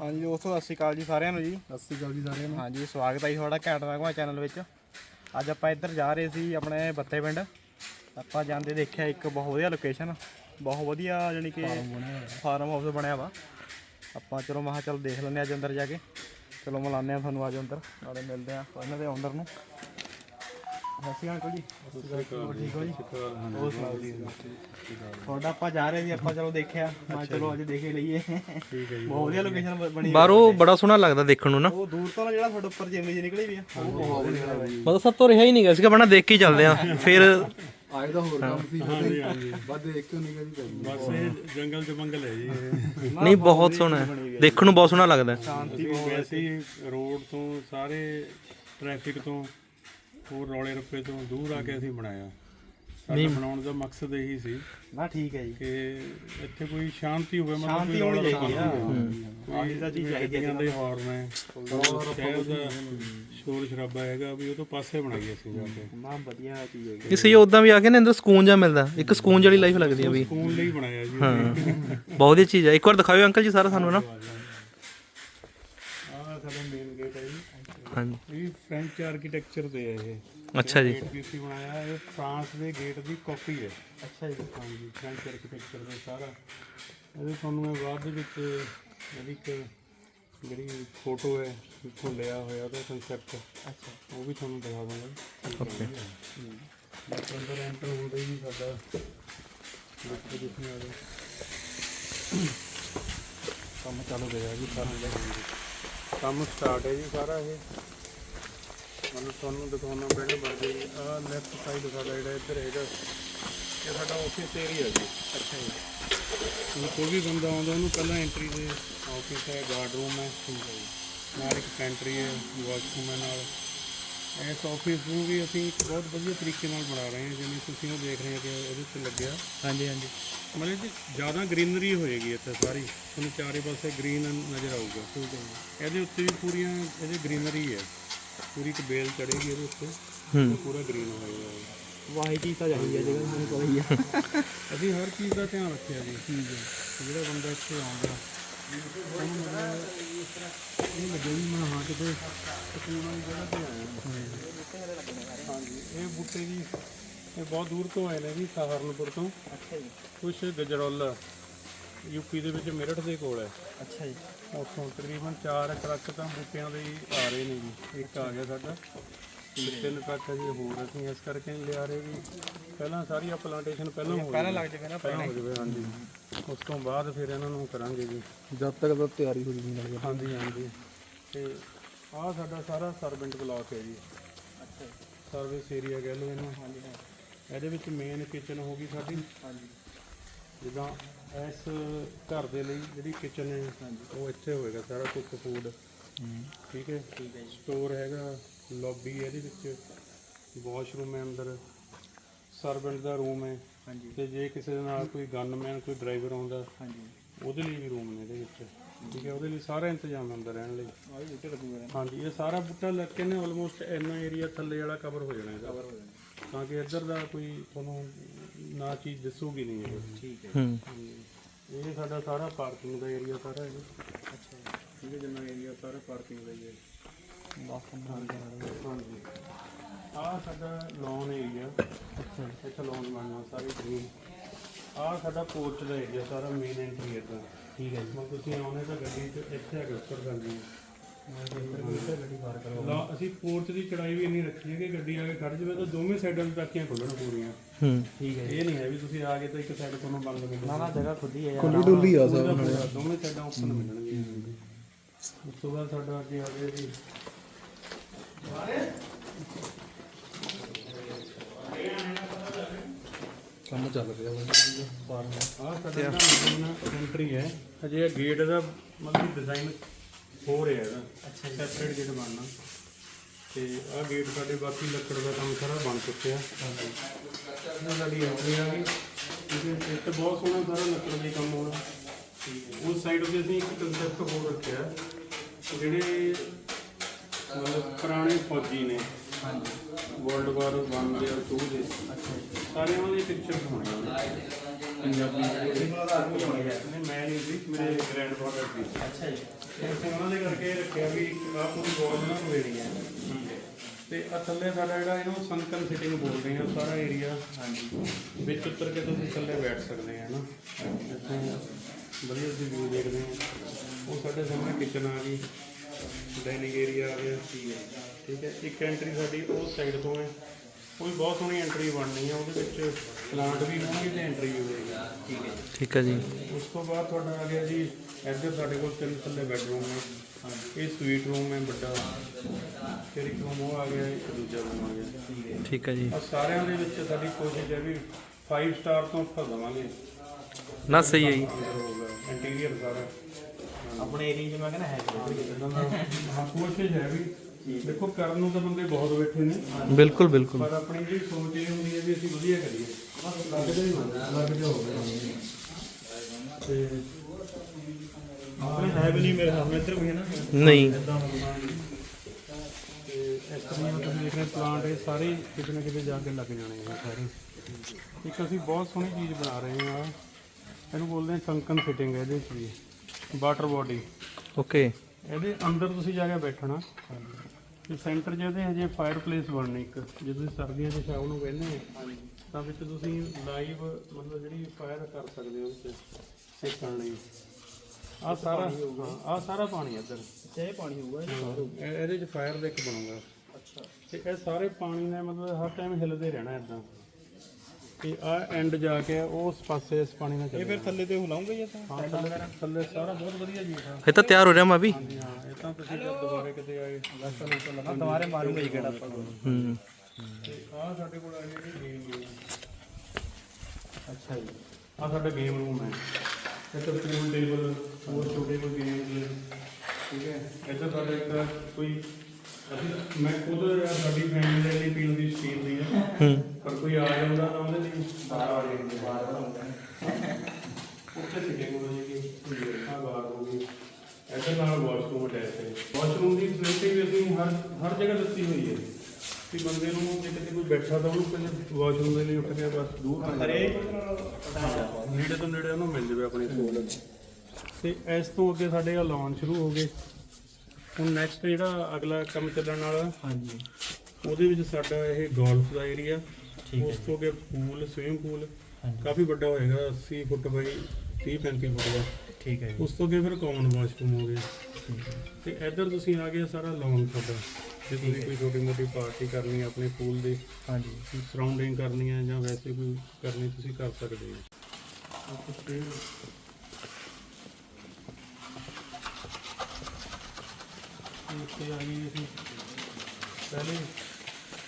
ਹਾਂਜੀ ਦੋਸਤੋ ਸਤਿ ਸ਼੍ਰੀ ਅਕਾਲ ਜੀ ਸਾਰਿਆਂ ਨੂੰ ਜੀ। ਸਤਿ ਸ਼੍ਰੀ ਅਕਾਲ ਜੀ ਸਾਰਿਆਂ ਨੂੰ। ਹਾਂਜੀ ਸਵਾਗਤ ਹੈ ਜੀ ਤੁਹਾਡਾ ਘੈਂਟ ਰਾਗਵਾ ਚੈਨਲ ਵਿੱਚ। ਅੱਜ ਆਪਾਂ ਇੱਧਰ ਜਾ ਰਹੇ ਸੀ ਆਪਣੇ ਬੱਤੇ ਪਿੰਡ। ਆਪਾਂ ਜਾਂਦੇ ਦੇਖਿਆ ਇੱਕ ਬਹੁਤ ਵਧੀਆ ਲੋਕੇਸ਼ਨ ਬਹੁਤ ਵਧੀਆ ਜਾਨੀ ਕਿ ਫਾਰਮ ਹਾਊਸ ਬਣਿਆ ਵਾ। ਆਪਾਂ ਚਲੋ ਮੈਂ ਕਿਹਾ ਚਲ ਦੇਖ ਲੈਂਦੇ ਅੱਜ ਅੰਦਰ ਜਾ ਕੇ। ਚਲੋ ਮਿਲਾਉਂਦੇ ਆ ਤੁਹਾਨੂੰ ਅੱਜ ਅੰਦਰ। ਨਾਲੇ ਮਿਲਦੇ ਆ ਇਹਨਾਂ ਦੇ ਓਨਰ ਨੂੰ। ਸਤਿ ਸ਼੍ਰੀ ਅਕਾਲ ਜੀ। ਠੀਕ ਹੋ ਜੀ? ਹੋਰ ਸੁਣਾਓ ਜੀ? ਤੁਹਾਡਾ ਆਪਾਂ ਜਾ ਰਹੇ ਸੀ ਆਪਾਂ ਚਲੋ ਦੇਖਿਆ। ਮੈਂ ਚਲੋ ਅੱਜ ਦੇਖੇ ਲਈਏ। ਠੀਕ ਹੈ ਜੀ। ਬਹੁਤ ਵਧੀਆ ਲੋਕੇਸ਼ਨ ਬਣੀ ਬਾਹਰੋਂ ਬੜਾ ਸੋਹਣਾ ਲੱਗਦਾ ਦੇਖਣ ਨੂੰ ਨਾ। ਉਹ ਦੂਰ ਤੋਂ ਨਾ ਜਿਹੜਾ ਤੁਹਾਡੇ ਉੱਪਰ ਜਿਵੇਂ ਜੀ ਨਿਕਲੀ ਵੀ ਆ। ਉਹ ਬਹੁਤ ਵਧੀਆ ਜੀ। ਮਤਲਬ ਸਭ ਤੋਂ ਰਿਹਾ ਹੀ ਨਹੀਂ ਗਿਆ ਸੀਗਾ ਬਣਾ ਦੇਖ ਕੇ ਹੀ ਚੱਲਦੇ ਆ ਫਿਰ ਆਏ ਤਾਂ ਹੋਰ ਕੰਮ ਸੀ। ਹਾਂਜੀ ਹਾਂਜੀ। ਬਸ ਦੇਖ ਕੇ ਨਹੀਂ ਕਰੀ ਕਰੀ ਬਸ ਇਹ ਜੰਗਲ ਚ ਮੰਗਲ ਹੈ ਜੀ। ਨਹੀਂ ਬਹੁਤ ਸੋਹਣਾ ਹੈ। ਦੇਖਣ ਨੂੰ ਬਹੁਤ ਸੋਹਣਾ ਲੱਗਦਾ ਹੈ। ਸ਼ਾਂਤੀ ਅਸੀਂ ਵੈਸੇ ਹੀ ਰੋਡ ਤੋਂ ਸਾਰੇ ਟ੍ਰੈਫਿਕ ਤੋਂ। ਹੋਰ ਰੌਲੇ ਰੱਪੇ ਤੋਂ ਦੂਰ ਆ ਕੇ ਅਸੀਂ ਬਣਾਇਆ। ਸਾਡਾ ਬਣਾਉਣ ਦਾ ਮਕਸਦ ਇਹੀ ਸੀ ਨਾ ਠੀਕ ਹੈ ਜੀ। ਕਿ ਇੱਥੇ ਕੋਈ ਸ਼ਾਂਤੀ ਹੋਵੇ ਮਤਲਬ ਸ਼ਾਂਤੀ ਕੋਈ ਹੋਣੀ ਚਾਹੀਦੀ ਆ। ਕੋਈ ਤਾਂ ਚੀਜ਼ ਚਾਹੀਦੀ ਗੱਡੀਆਂ ਦੇ ਹਾਰਨ ਹੈ ਸ਼ਹਿਰ ਦਾ ਸ਼ੋਰ ਸ਼ਰਾਬਾ ਹੈਗਾ ਵੀ ਉਹ ਤੋਂ ਪਾਸੇ ਬਣਾਈ ਅਸੀਂ ਜਾ ਕੇ। ਨਾ ਵਧੀਆ ਚੀਜ਼ ਹੈ ਕਿਸੇ ਹੀ ਉਦਾਂ ਵੀ ਆ ਕੇ ਨਾ ਅੰਦਰ ਸਕੂਨ ਜਾ ਮਿਲਦਾ। ਇੱਕ ਸਕੂਨ ਜਿਹੜੀ ਲਾਈਫ ਲੱਗਦੀ ਆ ਵੀ। ਸਕੂਨ ਲਈ ਬਣਾਇਆ ਜੀ। ਹਾਂ। ਬਹੁਤ ਵਧੀਆ ਚੀਜ਼ ਹੈ ਇੱਕ ਵਾਰ ਦਿਖਾਓ ਅੰਕਲ ਜੀ ਸਾਰਾ ਸਾਨੂੰ ਨਾ ਆਹ ਸਾਡਾ ਮੇਨ ਗੇਟ ਹੈ ਜੀ ਹਾਂਜੀ। ਇਹ ਫ੍ਰੈਂਚ ਆਰਕੀਟੈਕਚਰ ਦੇ ਹੈ ਇਹ। ਅੱਛਾ ਜੀ। ਗੇਟ ਵੀ ਅਸੀਂ ਬਣਾਇਆ ਇਹ ਫਰਾਂਸ ਦੇ ਗੇਟ ਦੀ ਕਾਪੀ ਹੈ। ਅੱਛਾ ਜੀ। ਹਾਂਜੀ ਫ੍ਰੈਂਚ ਆਰਕੀਟੈਕਚਰ ਦਾ ਸਾਰਾ। ਇਹਦੇ ਤੁਹਾਨੂੰ ਮੈਂ ਬਾਅਦ ਦੇ ਵਿੱਚ ਇਹਦੀ ਇੱਕ ਜਿਹੜੀ ਫੋਟੋ ਹੈ ਇੱਥੋਂ ਲਿਆ ਹੋਇਆ ਉਹਦਾ ਕਨਸੈਪਟ ਅੱਛਾ। ਉਹ ਵੀ ਤੁਹਾਨੂੰ ਦਿਖਾ ਦਾਂਗਾ ਓਕੇ ਅੰਦਰ ਐਂਟਰ ਹੁੰਦਾ ਹੀ ਸਾਡਾ। ਦੇਖੋ ਕੰਮ ਚਾਲੂ ਹੋਇਆ ਜੀ ਸਾਰਾ ਕੰਮ ਸਟਾਰਟ ਹੈ ਜੀ ਸਾਰਾ ਇਹ। ਮੈਨੂੰ ਤੁਹਾਨੂੰ ਦਿਖਾਉਣਾ ਪੈਣਾ ਬਰਦੇ ਆ ਲੈਫਟ ਸਾਈਡ ਸਾਡਾ ਜਿਹੜਾ ਇੱਧਰ ਹੈਗਾ ਇਹ ਸਾਡਾ ਆਫਿਸ ਏਰੀਆ ਜੀ। ਅੱਛਾ ਜੀ। ਜੇ ਕੋਈ ਵੀ ਬੰਦਾ ਆਉਂਦਾ ਉਹਨੂੰ ਪਹਿਲਾਂ ਐਂਟਰੀ ਦੇ ਆਫਿਸ ਹੈ ਗਾਰਡ ਰੂਮ ਹੈ ਠੀਕ ਹੈ ਜੀ। ਨਾਲ ਇੱਕ ਪੈਂਟਰੀ ਹੈ ਵਾਸ਼ਰੂਮ ਹੈ ਨਾਲ। ਇਸ ਆਫਿਸ ਨੂੰ ਵੀ ਅਸੀਂ ਬਹੁਤ ਵਧੀਆ ਤਰੀਕੇ ਨਾਲ ਬਣਾ ਰਹੇ ਹਾਂ ਜਿਵੇਂ ਤੁਸੀਂ ਉਹ ਦੇਖ ਰਹੇ ਹੋ ਕਿ ਇਹਦੇ ਉੱਤੇ ਲੱਗਿਆ। ਹਾਂਜੀ ਹਾਂਜੀ। ਮਤਲਬ ਕਿ ਜ਼ਿਆਦਾ ਗ੍ਰੀਨਰੀ ਹੋਏਗੀ ਇੱਥੇ ਸਾਰੀ। ਤੁਹਾਨੂੰ ਚਾਰੇ ਪਾਸੇ ਗ੍ਰੀਨ ਨਜ਼ਰ ਆਊਗਾ। ਠੀਕ ਹੈ ਇਹਦੇ ਉੱਤੇ ਵੀ ਪੂਰੀਆਂ ਇਹਦੇ ਗ੍ਰੀਨਰੀ ਹੈ। ਪੂਰੀ ਇੱਕ ਬੇਲ ਚੜੇਗੀ ਇਹਦੇ ਉੱਤੇ ਹੂੰ। ਪੂਰਾ ਗ੍ਰੀਨ ਹੋਏਗਾ ਇਹ। ਵਾਹੀ ਚੀਜ਼ ਤਾਂ ਚਾਹੀਦੀ ਹੈ ਜਗ੍ਹਾ ਤੁਹਾਨੂੰ ਪਤਾ ਹੀ ਆ। ਅਸੀਂ ਹਰ ਚੀਜ਼ ਦਾ ਧਿਆਨ ਰੱਖਿਆ ਜੀ। ਠੀਕ ਹੈ ਜਿਹੜਾ ਬੰਦਾ ਇੱਥੇ ਆਉਂਦਾ ਉਹਨੂੰ ਮਤਲਬ ਇਹ ਲੱਗੇ ਵੀ ਮੈਂ ਹਾਂ ਕਿਤੇ ਸਕੂਨ ਵਾਲੀ ਜਗ੍ਹਾ ਤੇ ਆਇਆ। ਹਾਂਜੀ ਇਹ ਬੂਟੇ ਜੀ ਇਹ ਬਹੁਤ ਦੂਰ ਤੋਂ ਆਏ ਨੇ ਜੀ ਸਹਾਰਨਪੁਰ ਤੋਂ। ਅੱਛਾ ਜੀ। ਕੁਛ ਗਜਰੌਲਾ ਯੂਪੀ ਦੇ ਵਿੱਚ ਮੇਰਠ ਦੇ ਕੋਲ ਹੈ। ਅੱਛਾ ਜੀ। ਉੱਥੋਂ ਤਕਰੀਬਨ 4 ਟਰੱਕ ਤਾਂ ਬੂਟਿਆਂ ਦੇ ਹੀ ਆ ਰਹੇ ਨੇ ਜੀ। ਇੱਕ ਆ ਗਿਆ ਸਾਡਾ। ਤੇ ਤਿੰਨ ਟਰੱਕ ਅਜੇ ਹੋਰ ਅਸੀਂ ਇਸ ਕਰਕੇ ਨਹੀਂ ਲਿਆ ਰਹੇ ਵੀ। ਪਹਿਲਾਂ ਸਾਰੀ ਆ ਪਲਾਂਟੇਸ਼ਨ ਪਹਿਲਾਂ ਹੋ ਪਹਿਲਾਂ ਲੱਗ ਜਾਵੇ ਨਾ ਪਹਿਲਾਂ ਹੋ ਜਾਵੇ ਹਾਂਜੀ। ਉਸ ਤੋਂ ਬਾਅਦ ਫਿਰ ਇਹਨਾਂ ਨੂੰ ਕਰਾਂਗੇ ਜੀ। ਜਦ ਤੱਕ ਤਾਂ ਤਿਆਰੀ ਹੋ ਜੂਗੀ ਨਾਲ। ਹਾਂਜੀ ਹਾਂਜੀ। ਤੇ ਆਹ ਸਾਡਾ ਸਾਰਾ ਸਰਵੈਂਟ ਬਲਾਕ ਹੈ ਜੀ। ਅੱਛਾ ਜੀ। ਸਰਵਿਸ ਏਰੀਆ ਕਹਿ ਲਓ ਇਹਨੂੰ। ਹਾਂਜੀ ਹਾਂ ਇਹਦੇ ਵਿੱਚ ਮੇਨ ਕਿਚਨ ਹੋ ਗਈ ਸਾਡੀ। ਹਾਂਜੀ। ਜਿੱਦਾਂ ਇਸ ਘਰ ਦੇ ਲਈ ਜਿਹੜੀ ਕਿਚਨ ਹੈ ਉਹ ਇੱਥੇ ਹੋਏਗਾ ਸਾਰਾ ਕੁੱਕ ਫੂਡ ਠੀਕ ਹੈ? ਠੀਕ ਹੈ ਸਟੋਰ ਹੈਗਾ ਲੌਬੀ ਇਹਦੇ ਵਿੱਚ। ਵਾਸ਼ਰੂਮ ਹੈ ਅੰਦਰ। ਸਰਵੈਂਟ ਦਾ ਰੂਮ ਹੈ। ਹਾਂਜੀ। ਤੇ ਜੇ ਕਿਸੇ ਦੇ ਨਾਲ ਕੋਈ ਗਨਮੈਨ ਕੋਈ ਡਰਾਈਵਰ ਆਉਂਦਾ ਹਾਂਜੀ। ਉਹਦੇ ਲਈ ਵੀ ਰੂਮ ਨੇ ਇਹਦੇ ਵਿੱਚ। ਠੀਕ ਹੈ? ਉਹਦੇ ਲਈ ਸਾਰਾ ਇੰਤਜ਼ਾਮ ਹੈ ਅੰਦਰ ਰਹਿਣ ਲਈ। ਆਹ ਵੀ ਬੂਟੇ ਲੱਗੂਗੇ ਨਾ। ਹਾਂਜੀ ਇਹ ਸਾਰਾ ਬੂਟਾ ਲੱਗ ਕੇ ਨੇ ਆਲਮੋਸਟ ਇੰਨਾ ਏਰੀਆ ਥੱਲੇ ਵਾਲਾ ਕਵਰ ਹੋ ਜਾਣਾ ਇਹਦਾ। ਕਵਰ ਹੋ ਜਾਣਾ। ਤਾਂ ਕਿ ਇੱਧਰ ਦਾ ਕੋਈ ਤੁਹਾਨੂੰ ਨਾ ਚੀਜ਼ ਦਿਸੂਗੀ ਨਹੀਂ ਇਹ। ਠੀਕ ਹੈ। ਹੂੰ। ਇਹ ਸਾਡਾ ਸਾਰਾ ਪਾਰਕਿੰਗ ਦਾ ਏਰੀਆ ਸਾਰਾ ਇਹ ਅੱਛਾ। ਹੈ ਜਿੰਨਾ ਏਰੀਆ ਸਾਰਾ ਪਾਰਕਿੰਗ ਦਾ ਹੀ ਹੈ। 10 15 ਹਾਂਜੀ। ਆਹ ਸਾਡਾ ਲੌਨ ਏਰੀਆ ਅੱਛਾ। ਇੱਥੇ ਲੌਨ ਬਣਨਾ ਸਾਰੇ ਗ੍ਰੀਨ ਆਹ ਸਾਡਾ ਪੋਰਚ ਦਾ ਏਰੀਆ ਸਾਰਾ ਮੇਨ ਐਂਟਰੀ ਦਾ। ਠੀਕ ਹੈ ਜੀ। ਮਤਲਬ ਤੁਸੀਂ ਆਉਣੇ ਤਾਂ ਗੱਡੀ 'ਚ ਇੱਥੇ ਆ ਕੇ ਉੱਤਰ ਜਾਂਦੀ ਹੈ ਮੈਂ ਤਾਂ ਇੱਧਰ ਵੀ ਇੱਧਰ ਗੱਡੀ ਪਾਰ ਕਰਵਾ ਲਾ ਅਸੀਂ ਪੋਰਚ ਦੀ ਚੜਾਈ ਵੀ ਇੰਨੀ ਰੱਖੀ ਹੈ ਕਿ ਗੱਡੀ ਆ ਕੇ ਖੜ ਜਾਵੇ ਤਾਂ ਦੋਵੇਂ ਸਾਈਡਾਂ ਤੋਂ ਟਾਕੀਆਂ ਖੁੱਲਣ ਪੂਰੀਆਂ। ਹੂੰ। ਠੀਕ ਹੈ ਇਹ ਨਹੀਂ ਹੈ ਵੀ ਤੁਸੀਂ ਆ ਕੇ ਤਾਂ ਇੱਕ ਸਾਈਡ ਤੋਂ ਬੰਦ ਮਿਲਣਾ ਨਾ ਨਾ ਜਗ੍ਹਾ ਖੁੱਲੀ ਹੈ ਯਾਰ। ਕੁੱਲੀ ਡੁੱਲੀ ਆ ਸਭ ਦੋਵੇਂ ਸਾਈਡਾਂ ਓਪਨ ਮਿਲਣਗੀਆਂ। ਉਸ ਤੋਂ ਬਾਅਦ ਸਾਡਾ ਅੱਗੇ ਆ ਗਿਆ ਜੀ। ਕੰਮ ਚੱਲ ਰਿਹਾ ਵਾ। ਆਹ ਸਾਡਾ ਐਂਟਰੀ ਹੈ। ਅਜੇ ਇਹ ਗੇਟ ਦਾ ਮਤਲਬ ਡਿਜ਼ਾਈਨ ਹੋ ਰਿਹਾ ਇਹਦਾ। ਅੱਛਾ ਸੈਪਰੇਟ ਗੇਟ ਬਣਨਾ। ਤੇ ਆਹ ਗੇਟ ਸਾਡੇ ਬਾਕੀ ਲੱਕੜ ਦਾ ਕੰਮ ਸਾਰਾ ਬਣ ਚੁੱਕਿਆ। ਇਹ ਸਾਡੀ ਐਂਟਰੀ ਆ ਗਈ। ਇਹਦੇ ਇੱਥੇ ਬਹੁਤ ਸੋਹਣਾ ਸਾਰਾ ਲੱਕੜ ਦਾ ਹੀ ਕੰਮ ਹੋਣਾ। ਉਸ ਸਾਈਡ ਤੇ ਅਸੀਂ ਇੱਕ ਕਨਸੈਪਟ ਹੋਰ ਰੱਖਿਆ ਜਿਹੜੇ ਮਤਲਬ ਪੁਰਾਣੇ ਫੌਜੀ ਨੇ ਵਰਲਡ ਵਾਰ 1 ਦੇ ਔਰ 2 ਦੇ ਸਾਰਿਆਂ ਦੇ ਪਿਕਚਰਸ ਹੋਣੀਆਂ ਪੰਜਾਬੀ ਮੈਂ ਨਹੀਂ ਸੀ ਮੇਰੇ ਗ੍ਰੈਂਡਫਾਦਰ ਸੀ। ਅੱਛਾ ਜੀ। ਅਸੀਂ ਉਹਨਾਂ ਦੇ ਕਰਕੇ ਰੱਖਿਆ ਵੀ ਆਹ ਪੂਰੀ ਬਾਲ ਨਾ ਵੇੜੀ ਹੈ। ਤੇ ਆ ਥੱਲੇ ਸਾਡਾ ਜਿਹੜਾ ਇਹਨੂੰ ਸੰਕਨ ਸਿਟਿੰਗ ਬੋਲਦੇ ਆ ਸਾਰਾ ਏਰੀਆ ਹਾਂਜੀ। ਵਿੱਚ ਉੱਤਰ ਕੇ ਤੁਸੀਂ ਥੱਲੇ ਬੈਠ ਸਕਦੇ ਆ ਨਾ? ਇੱਥੇ ਵਧੀਆ ਤੁਸੀਂ ਵਿਊ ਦੇਖਦੇ ਹੋ। ਉਹ ਸਾਡੇ ਸਾਹਮਣੇ ਕਿਚਨ ਆ ਗਈ। ਡਾਈਨਿੰਗ ਏਰੀਆ ਆ ਗਿਆ। ਠੀਕ ਹੈ। ਇੱਕ ਐਂਟਰੀ ਸਾਡੀ ਉਸ ਸਾਈਡ ਤੋਂ ਹੈ। ਵੀ ਬਹੁਤ ਸੋਹਣੀ ਐਂਟਰੀ ਬਣਨੀ ਹੈ ਉਹਦੇ ਵਿੱਚ ਪਲਾਂਟ ਵੀ ਹੋਣਗੇ ਤੇ ਐਂਟਰੀ ਵੀ ਹੋਏਗੀ। ਠੀਕ ਹੈ ਠੀਕ ਹੈ ਜੀ। ਉਸ ਤੋਂ ਬਾਅਦ ਤੁਹਾਡਾ ਆ ਗਿਆ ਜੀ ਇੱਧਰ ਸਾਡੇ ਕੋਲ ਤਿੰਨ ਥੱਲੇ ਬੈਡਰੂਮ ਹੈ ਇਹ ਸਵੀਟ ਰੂਮ ਹੈ ਵੱਡਾ। ਫਿਰ ਇੱਕ ਰੂਮ ਉਹ ਆ ਗਿਆ ਇੱਕ ਦੂਜਾ ਰੂਮ ਆ ਗਿਆ। ਠੀਕ ਹੈ ਜੀ। ਆ ਸਾਰਿਆਂ ਦੇ ਵਿੱਚ ਸਾਡੀ ਕੋਸ਼ਿਸ਼ ਹੈ ਵੀ 5 ਸਟਾਰ ਤੋਂ ਉੱਪਰ ਦੇਵਾਂਗੇ। ਨਾ ਸਹੀ ਹੈ ਜੀ। ਇੰਟੀਰੀਅਰ ਸਾਰਾ। ਆਪਣੇ ਏਰੀਆ 'ਚ ਮੈਂ ਕਹਿੰਦਾ ਹੈ। ਹਾਂ ਕੋਸ਼ਿਸ਼ ਹੈ ਵੀ ਦੇਖੋ ਕਰਨ ਨੂੰ ਤਾਂ ਬੰਦੇ ਬਹੁਤ ਬੈਠੇ ਨੇ। ਬਿਲਕੁਲ ਬਿਲਕੁਲ। ਪਰ ਆਪਣੀ ਜਿਹੜੀ ਸੋਚ ਇਹ ਹੁੰਦੀ ਹੈ ਵੀ ਅਸੀਂ ਵਧੀਆ ਕਰੀਏ। ਲੱਗਦੇ ਹੀ ਮੰਨ ਲੱਗ ਜਾ ਹੋ ਗਿਆ ਤੇ ਆਪਣੇ ਹੈ ਵੀ ਨਹੀਂ ਮੇਰੇ ਸਾਹਮਣੇ ਇੱਧਰ ਵੀ ਹੈ ਨਾ। ਨਹੀਂ। ਇਦਾਂ ਤੇ ਇਸ ਤਰ੍ਹਾਂ ਹੀ ਤੁਸੀਂ ਦੇਖ ਰਹੇ ਪਲਾਂਟ ਇਹ ਸਾਰੇ ਕਿਤੇ ਨਾ ਕਿਤੇ ਜਾ ਕੇ ਲੱਗ ਜਾਣੇ ਆ ਸਾਰੇ। ਇੱਕ ਅਸੀਂ ਬਹੁਤ ਸੋਹਣੀ ਚੀਜ਼ ਬਣਾ ਰਹੇ ਹਾਂ। ਇਹਨੂੰ ਬੋਲਦੇ ਹਾਂ ਸੰਕਨ ਫਿਟਿੰਗ ਇਹਦੇ ਵਿੱਚ ਵੀ। ਵਾਟਰ ਬੋਡੀ ਓਕੇ ਇਹਦੇ ਅੰਦਰ ਤੁਸੀਂ ਜਾ ਕੇ ਬੈਠਣਾ। ਤੇ ਸੈਂਟਰ 'ਚ ਇਹਦੇ ਹਜੇ ਫਾਇਰ ਪਲੇਸ ਬਣਨੀ ਇੱਕ ਜੇ ਤੁਸੀਂ ਸਰਦੀਆਂ 'ਚ ਸ਼ਾਮ ਨੂੰ ਹੋ ਤਾਂ ਵਿੱਚ ਤੁਸੀਂ ਲਾਈਵ ਮਤਲਬ ਜਿਹੜੀ ਫਾਇਰ ਕਰ ਸਕਦੇ ਹੋ ਵਿੱਚ ਸੇਕਣ ਲਈ। ਆ ਸਾਰਾ ਆ ਸਾਰਾ ਪਾਣੀ ਇੱਧਰ। ਚਾਹੇ ਪਾਣੀ ਹੋਊਗਾ ਇਹ- ਇਹਦੇ 'ਚ ਫਾਇਰ ਦੇ ਇੱਕ ਬਣੂਗਾ। ਅੱਛਾ। ਤੇ ਇਹ ਸਾਰੇ ਪਾਣੀ ਨੇ ਮਤਲਬ ਹਰ ਟਾਈਮ ਹਿੱਲਦੇ ਰਹਿਣਾ ਇਦਾਂ। ਤੇ ਆ ਐਂਡ ਜਾ ਕੇ ਉਸ ਪਾਸੇ ਇਸ ਪਾਣੀ ਨਾਲ ਇਹ ਫਿਰ ਥੱਲੇ ਤੇ ਹੁਲਾਉਂਗੇ ਜਾਂ ਤਾਂ ਹਾਂ ਥੱਲੇ ਥੱਲੇ ਸਾਰਾ ਬਹੁਤ ਵਧੀਆ ਜੀ ਹੈ ਇਹ ਤਾਂ ਤਿਆਰ ਹੋ ਰਿਹਾ ਮੈਂ ਵੀ ਹਾਂ ਇਹ ਤਾਂ ਤੁਸੀਂ ਜਦ ਦੁਬਾਰੇ ਕਿਤੇ ਆਏ ਲੈਸਨ ਉੱਪਰ ਨਾ ਦੁਬਾਰੇ ਮਾਰੂਗਾ ਹੀ ਕਿਹੜਾ ਆਪਾਂ ਹੂੰ। ਤੇ ਆ ਸਾਡੇ ਕੋਲ ਆ ਜਿਹੜੀ ਗੇਮ ਰੂਮ ਅੱਛਾ ਜੀ। ਆ ਸਾਡਾ ਗੇਮ ਰੂਮ ਹੈ। ਇੱਥੇ ਪੂਲ ਟੇਬਲ ਹੋਰ ਛੋਟੇ ਕੋਈ ਗੇਮ ਠੀਕ ਹੈ। ਇੱਧਰ ਸਾਡਾ ਇੱਕ ਕੋਈ ਅਸੀਂ ਮੈਂ ਖੁਦ ਸਾਡੀ ਫੈਮਿਲੀ ਦੇ ਲਈ ਪੀਣ ਦੀ ਸਟੀਲ ਦੀ ਹੈ ਹੂੰ। ਪਰ ਕੋਈ ਆ ਜਾਂਦਾ ਤਾਂ ਉਹਦੇ ਲਈ ਬਾਹਰ ਆ ਜਾਂਦੇ ਬਾਹਰ ਬਣਾਉਂਦੇ ਉੱਥੇ ਸਿਟਿੰਗ ਹੋ ਜਾਏਗੀ ਆ ਬਾਹਰ ਹੋ ਗਈ। ਇੱਧਰ ਨਾਲ ਵਾਸ਼ਰੂਮ ਅਟੈਚ ਹੈ। ਵਾਸ਼ਰੂਮ ਦੀ ਫੈਸਿਲਿਟੀ ਵੀ ਅਸੀਂ ਹਰ ਹਰ ਜਗ੍ਹਾ ਦਿੱਤੀ ਹੋਈ ਹੈ। ਕਿ ਬੰਦੇ ਨੂੰ ਜੇ ਕਿਤੇ ਕੋਈ ਬੈਠਾ ਤਾਂ ਉਹਨੂੰ ਕੋਈ ਵਾਸ਼ਰੂਮ ਦੇ ਲਈ ਉੱਠ ਕੇ ਬਸ ਦੂਰ ਨਾ। ਹਰੇਕ ਨੇੜੇ ਤੋਂ ਨੇੜੇ ਉਹਨੂੰ ਮਿਲ ਜਾਵੇ ਆਪਣੇ ਕੋਲ। ਤੇ ਇਸ ਤੋਂ ਅੱਗੇ ਸਾਡੇ ਆ ਲਾਉਣ ਸ਼ੁਰੂ ਹੋ ਗਏ। ਹੁਣ ਨੈਕਸਟ ਜਿਹੜਾ ਅਗਲਾ ਕੰਮ ਚੱਲਣ ਵਾਲਾ ਹਾਂਜੀ। ਉਹਦੇ ਵਿੱਚ ਸਾਡਾ ਇਹ ਗੋਲਫ ਦਾ ਏਰੀਆ ਉਸ ਤੋਂ ਅੱਗੇ ਪੂਲ ਸਵਿਮਿੰਗ ਪੂਲ ਕਾਫੀ ਵੱਡਾ ਹੋਏਗਾ 80 ਫੁੱਟ ਬਾਈ 30 35 ਫੁੱਟ ਦਾ। ਠੀਕ ਹੈ ਉਸ ਤੋਂ ਅੱਗੇ ਫਿਰ ਕਾਮਨ ਵਾਸ਼ਰੂਮ ਹੋ ਗਏ ਤੇ ਇੱਧਰ ਤੁਸੀਂ ਆ ਗਏ ਸਾਰਾ ਲਾਉਣ ਤੁਹਾਡਾ। ਜੇ ਤੁਸੀਂ ਕੋਈ ਛੋਟੀ ਮੋਟੀ ਪਾਰਟੀ ਕਰਨੀ ਹੈ ਆਪਣੇ ਪੂਲ ਦੇ ਹਾਂਜੀ। ਸਰਾਊਂਡਿੰਗ ਕਰਨੀ ਹੈ ਜਾਂ ਵੈਸੇ ਕੋਈ ਕਰਨੀ ਤੁਸੀਂ ਕਰ ਸਕਦੇ ਹੋ। ਇੱਥੇ ਆ ਗਈ ਅਸੀਂ ਪਹਿਲੇ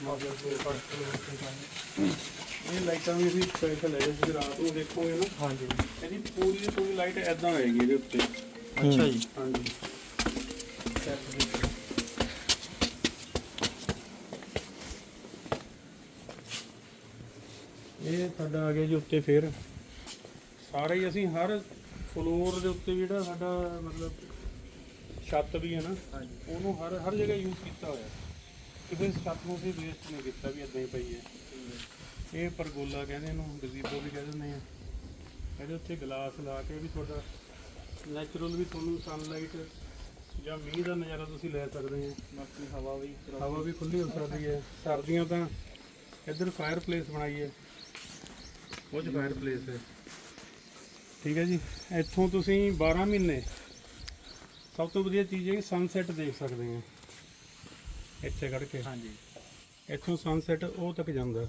ਮਾਡਲ ਤੋਂ ਫਸਟ ਇਹ ਲਾਈਟਾਂ ਵੀ ਅਸੀਂ ਸਪੈਸ਼ਲ ਹੈ ਜੇ ਰਾਤ ਨੂੰ ਦੇਖੋਗੇ ਨਾ। ਹਾਂਜੀ। ਇਹਦੀ ਪੂਰੀ ਦੀ ਪੂਰੀ ਲਾਈਟ ਐਦਾਂ ਹੋਏਗੀ ਇਹਦੇ ਉੱਤੇ। ਅੱਛਾ ਜੀ। ਹਾਂਜੀ। ਇਹ ਸਾਡਾ ਆ ਗਿਆ ਜੀ ਉੱਤੇ ਫੇਰ। ਸਾਰੇ ਹੀ ਅਸੀਂ ਹਰ ਫਲੋਰ ਦੇ ਉੱਤੇ ਜਿਹੜਾ ਸਾਡਾ ਮਤਲਬ ਛੱਤ ਵੀ ਹੈ ਨਾ ਉਹਨੂੰ ਹਰ ਹਰ ਜਗ੍ਹਾ ਯੂਜ਼ ਕੀਤਾ ਹੋਇਆ। ਕਿਸੇ ਛੱਤ ਨੂੰ ਅਸੀਂ ਵੇਸਟ ਨਹੀਂ ਕੀਤਾ ਵੀ ਇਦਾਂ ਹੀ ਪਈ ਹੈ। ਇਹ ਪਰਗੋਲਾ ਕਹਿੰਦੇ ਇਹਨੂੰ ਗਜ਼ੀਬੋ ਵੀ ਕਹਿ ਦਿੰਦੇ ਆ। ਇਹਦੇ ਉੱਤੇ ਗਲਾਸ ਲਾ ਕੇ ਵੀ ਤੁਹਾਡਾ ਨੈਚੁਰਲ ਵੀ ਤੁਹਾਨੂੰ ਸਨਲਾਈਟ ਜਾਂ ਮੀਂਹ ਦਾ ਨਜ਼ਾਰਾ ਤੁਸੀਂ ਲੈ ਸਕਦੇ ਹੋ। ਬਾਕੀ ਹਵਾ ਵੀ ਹਵਾ ਵੀ ਖੁੱਲੀ ਹੋ ਸਕਦੀ ਹੈ। ਸਰਦੀਆਂ ਤਾਂ ਇੱਧਰ ਫਾਇਰ ਪਲੇਸ ਬਣਾਈ ਹੈ। ਉਹ 'ਚ ਫਾਇਰ ਪਲੇਸ ਹੈ। ਠੀਕ ਹੈ ਜੀ। ਇੱਥੋਂ ਤੁਸੀਂ 12 ਮਹੀਨੇ ਸਭ ਤੋਂ ਵਧੀਆ ਚੀਜ਼ ਹੈ ਕਿ ਸਨਸੈਟ ਦੇਖ ਸਕਦੇ ਹੋ। ਇੱਥੇ ਖੜ ਕੇ। ਹਾਂਜੀ। ਇੱਥੋਂ ਸਨਸੈਟ ਉਹ ਤੱਕ ਜਾਂਦਾ।